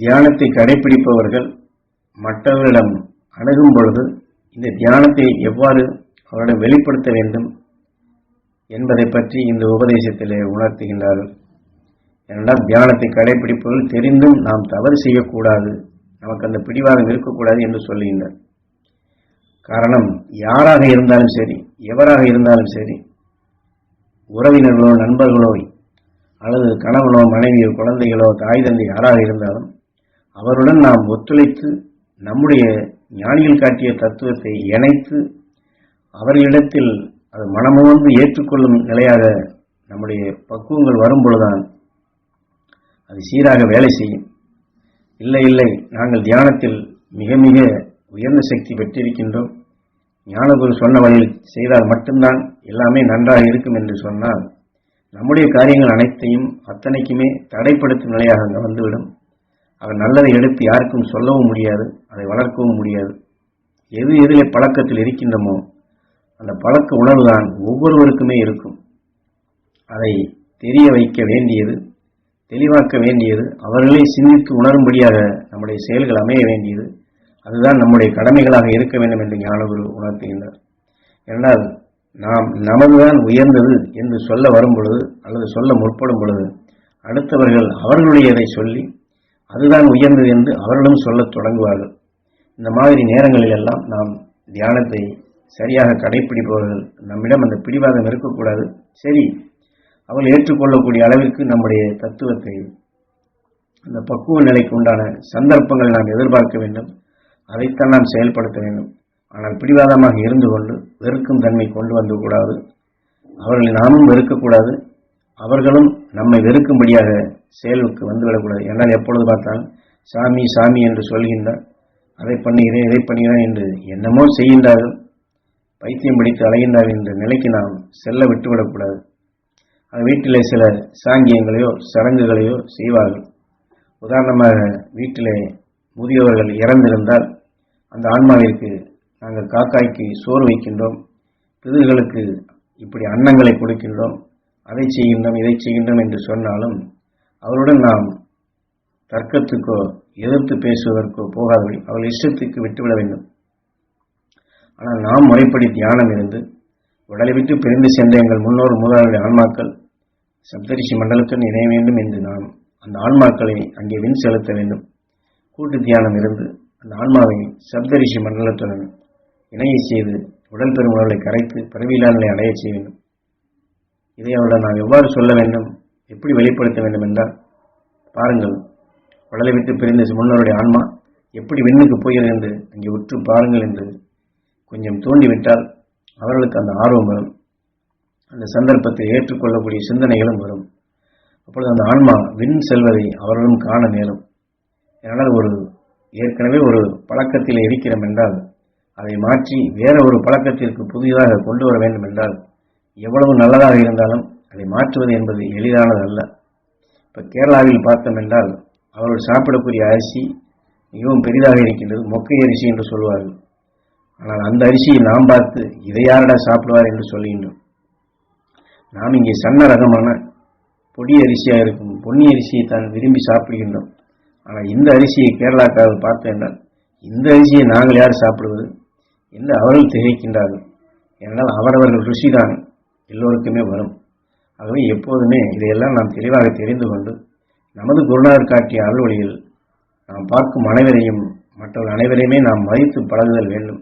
தியானத்தை கடைபிடிப்பவர்கள் மற்றவர்களிடம் அணுகும் பொழுது இந்த தியானத்தை எவ்வாறு அவரிடம் வெளிப்படுத்த வேண்டும் என்பதை பற்றி இந்த உபதேசத்திலே உணர்த்துகின்றார்கள். ஏனென்றால் தியானத்தை கடைபிடிப்பவர்கள் தெரிந்தும் நாம் தவறு செய்யக்கூடாது நமக்கு அந்த பிடிவாதம் இருக்கக்கூடாது என்று சொல்லுகின்றார். காரணம் யாராக இருந்தாலும் சரி எவராக இருந்தாலும் சரி உறவினர்களோ நண்பர்களோ அல்லது கணவனோ மனைவியோ குழந்தைகளோ தாய் தந்தை யாராக இருந்தாலும் அவருடன் நாம் ஒத்துழைத்து நம்முடைய ஞானிகள் காட்டிய தத்துவத்தை இணைத்து அவர்களிடத்தில் அது மனமுவந்து ஏற்றுக்கொள்ளும் நிலையாக நம்முடைய பக்குவங்கள் வரும்பொழுதுதான் அது சீராக வேலை செய்யும். இல்லை இல்லை நாங்கள் தியானத்தில் மிக மிக உயர்ந்த சக்தி பெற்றிருக்கின்றோம். ஞானகுரு சொன்ன வழியில் செய்தால் மட்டும்தான் எல்லாமே நன்றாக இருக்கும் என்று சொன்னால் நம்முடைய காரியங்கள் அனைத்தையும் அத்தனைக்குமே தடைப்படுத்தும் நிலையாக அங்கே வந்துவிடும். அவர் நல்லதை எடுத்து யாருக்கும் சொல்லவும் முடியாது அதை வளர்க்கவும் முடியாது. எது எதிலே பழக்கத்தில் இருக்கின்றமோ அந்த பழக்க உணர்வுதான் ஒவ்வொருவருக்குமே இருக்கும். அதை தெரிய வைக்க வேண்டியது தெளிவாக்க வேண்டியது அவர்களை சிந்தித்து உணரும்படியாக நம்முடைய செயல்கள் அமைய வேண்டியது அதுதான் நம்முடைய கடமைகளாக இருக்க வேண்டும் என்று ஞானகுரு உணர்த்துகின்றார். என்றால் நாம் நமதுதான் உயர்ந்தது என்று சொல்ல வரும் பொழுது அல்லது சொல்ல முற்படும் பொழுது அடுத்தவர்கள் அவர்களுடையதை சொல்லி அதுதான் உயர்ந்தது என்று அவர்களும் சொல்லத் தொடங்குவார்கள். இந்த மாதிரி நேரங்களில் எல்லாம் நாம் தியானத்தை சரியாக கடைபிடிப்பவர்கள் நம்மிடம் அந்த பிடிவாதம் இருக்கக்கூடாது. சரி அவள் ஏற்றுக்கொள்ளக்கூடிய அளவிற்கு நம்முடைய தத்துவத்தை அந்த பக்குவ நிலைக்கு உண்டான சந்தர்ப்பங்களை நாம் எதிர்பார்க்க வேண்டும். அதைத்தான் நாம் செயல்படுத்த வேண்டும். ஆனால் பிடிவாதமாக இருந்து கொண்டு வெறுக்கும் தன்மை கொண்டு வந்து கூடாது. அவர்களை நாமும் வெறுக்கக்கூடாது. அவர்களும் நம்மை வெறுக்கும்படியாக செயலுக்கு வந்துவிடக்கூடாது என்றால் எப்பொழுது பார்த்தாலும் சாமி சாமி என்று சொல்கின்றார். அதை பண்ணுகிறேன் இதை பண்ணுகிறேன் என்று என்னமோ செய்கின்றார்கள். பைத்தியம் பிடித்து அலைகின்றார் என்ற நிலைக்கு நாம் செல்ல விட்டுவிடக்கூடாது அது வீட்டிலே சில சாங்கியங்களையோ சடங்குகளையோ செய்வார்கள். உதாரணமாக வீட்டிலே முதியவர்கள் இறந்திருந்தால் அந்த ஆன்மாவிற்கு நாங்கள் காக்காய்க்கு சோறு வைக்கின்றோம். பிதுகளுக்கு இப்படி அன்னங்களை கொடுக்கின்றோம். அதை செய்கின்றோம் இதை செய்கின்றோம் என்று சொன்னாலும் அவருடன் நாம் தர்க்கத்துக்கோ எதிர்த்து பேசுவதற்கோ போகாதபடி அவள் இஷ்டத்துக்கு விட்டுவிட வேண்டும். ஆனால் நாம் முறைப்படி தியானம் இருந்து உடலை விட்டு பிரிந்து சென்ற எங்கள் முன்னோர் மூதாளுடைய ஆன்மாக்கள் சப்தரிஷி மண்டலத்துடன் இணைய வேண்டும் என்று நாம் அந்த ஆன்மாக்களை அங்கே வின் செலுத்த வேண்டும். கூட்டு தியானம் இருந்து அந்த ஆன்மாவை சப்தரிஷி மண்டலத்துடன் இணைய செய்து உடல் பெறும் கரைத்து பரவியிலான அடைய செய்ய வேண்டும். இதை அவரிடம் நாம் எவ்வாறு சொல்ல வேண்டும்? எப்படி வெளிப்படுத்த வேண்டும் என்றால் பாருங்கள் உடலை விட்டு பிரிந்த முன்னோருடைய ஆன்மா எப்படி விண்ணுக்கு போகிறது என்று அங்கே உற்று பாருங்கள் என்று கொஞ்சம் தூண்டிவிட்டால் அவர்களுக்கு அந்த ஆர்வம் வரும். அந்த சந்தர்ப்பத்தை ஏற்றுக்கொள்ளக்கூடிய சிந்தனைகளும் வரும். அப்பொழுது அந்த ஆன்மா விண் செல்வதை அவர்களும் காண நேரும். அதனால் ஒரு ஏற்கனவே ஒரு பழக்கத்தில் இருக்கிறோம் என்றால் அதை மாற்றி வேற ஒரு பழக்கத்திற்கு புதிதாக கொண்டு வர வேண்டும் என்றால் எவ்வளவு நல்லதாக இருந்தாலும் அதை மாற்றுவது என்பது எளிதானது அல்ல இப்போ கேரளாவில் பார்த்தோம் என்றால் அவர்கள் சாப்பிடக்கூடிய அரிசி மிகவும் பெரிதாக இருக்கின்றது மொக்கை அரிசி என்று சொல்வார்கள். ஆனால் அந்த அரிசியை நாம் பார்த்து இதை யாரடா சாப்பிடுவார் என்று சொல்லுகின்றோம் நாம் இங்கே சன்ன ரகமான பொடி அரிசியாக இருக்கும் பொன்னி அரிசியை தான் விரும்பி சாப்பிடுகின்றோம். ஆனால் இந்த அரிசியை கேரளாக்காரர்கள் பார்த்தோம் என்றால் இந்த அரிசியை நாங்கள் யார் சாப்பிடுவது என்று அவர்கள் திகைக்கின்றார்கள். ஏனென்றால் அவரவர்கள் ருசிதான். எல்லோருக்குமே வரும். ஆகவே எப்போதுமே இதையெல்லாம் நாம் தெளிவாக தெரிந்து கொண்டு நமது குருநாதர் காட்டிய அருள்வழியில் நாம் பார்க்கும் அனைவரையும் மற்றவர்கள் அனைவரையுமே நாம் மதித்து பழகுதல் வேண்டும்.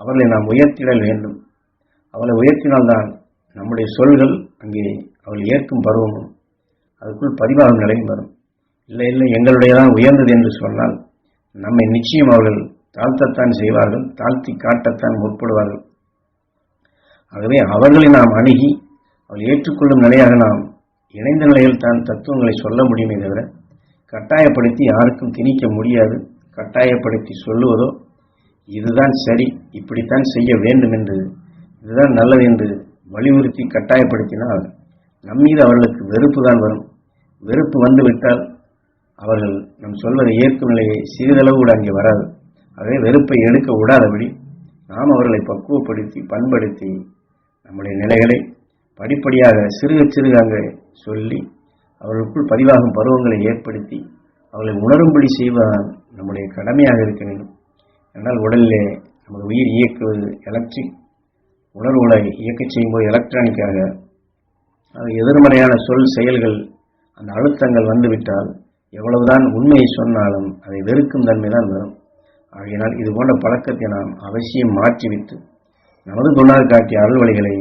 அவர்களை நாம் உயர்த்திடல் வேண்டும். அவளை உயர்த்தினால்தான் நம்முடைய சொல்கள் அங்கே அவள் ஏற்கும் பருவமும் அதுக்குள் பதிவாகும் நிலையும் வரும். இல்லை இல்லை எங்களுடையதான் உயர்ந்தது என்று சொன்னால் நம்மை நிச்சயம் அவர்கள் தாழ்த்தத்தான் செய்வார்கள் தாழ்த்தி காட்டத்தான் முற்படுவார்கள். ஆகவே அவர்களை நாம் அணுகி அவள் ஏற்றுக்கொள்ளும் நிலையாக நாம் இணைந்த நிலையில் தான் தத்துவங்களை சொல்ல முடியுமே தவிர கட்டாயப்படுத்தி யாருக்கும் திணிக்க முடியாது. கட்டாயப்படுத்தி சொல்லுவதோ இதுதான் சரி இப்படித்தான் செய்ய வேண்டும் என்று இதுதான் நல்லது என்று வலியுறுத்தி கட்டாயப்படுத்தினால் நம்மீது அவர்களுக்கு வெறுப்பு தான் வரும். வெறுப்பு வந்துவிட்டால் அவர்கள் நம் சொல்வதை ஏற்கும் நிலையை சிறிதளவு கூட அங்கே வராது. ஆகவே வெறுப்பை எடுக்க விடாதபடி நாம் அவர்களை பக்குவப்படுத்தி பண்படுத்தி நம்முடைய நிலைகளை படிப்படியாக சிறுக சிறுக அங்கே சொல்லி அவர்களுக்குள் பதிவாகும் பருவங்களை ஏற்படுத்தி அவர்களை உணரும்படி செய்வதுதான் நம்முடைய கடமையாக இருக்க வேண்டும். என்றால் உடலிலே நமது உயிர் இயக்குவது எலக்ட்ரிக் உணர்வுகளை இயக்கச் செய்யும்போது எலக்ட்ரானிக்காக அது எதிர்மறையான சொல் செயல்கள் அந்த அழுத்தங்கள் வந்துவிட்டால் எவ்வளவுதான் உண்மையை சொன்னாலும் அதை வெறுக்கும் தன்மை தான் வரும். ஆகையினால் இது போன்ற பழக்கத்தை நாம் அவசியம் மாற்றிவிட்டு நமது குணால் காட்டிய அருள்வழிகளை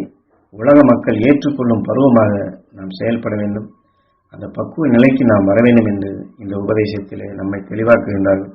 உலக மக்கள் ஏற்றுக்கொள்ளும் பருவமாக நாம் செயல்பட வேண்டும். அந்த பக்குவ நிலைக்கு நாம் வர வேண்டும் என்று இந்த உபதேசத்திலே நம்மை தெளிவாக்குகின்றார்கள்.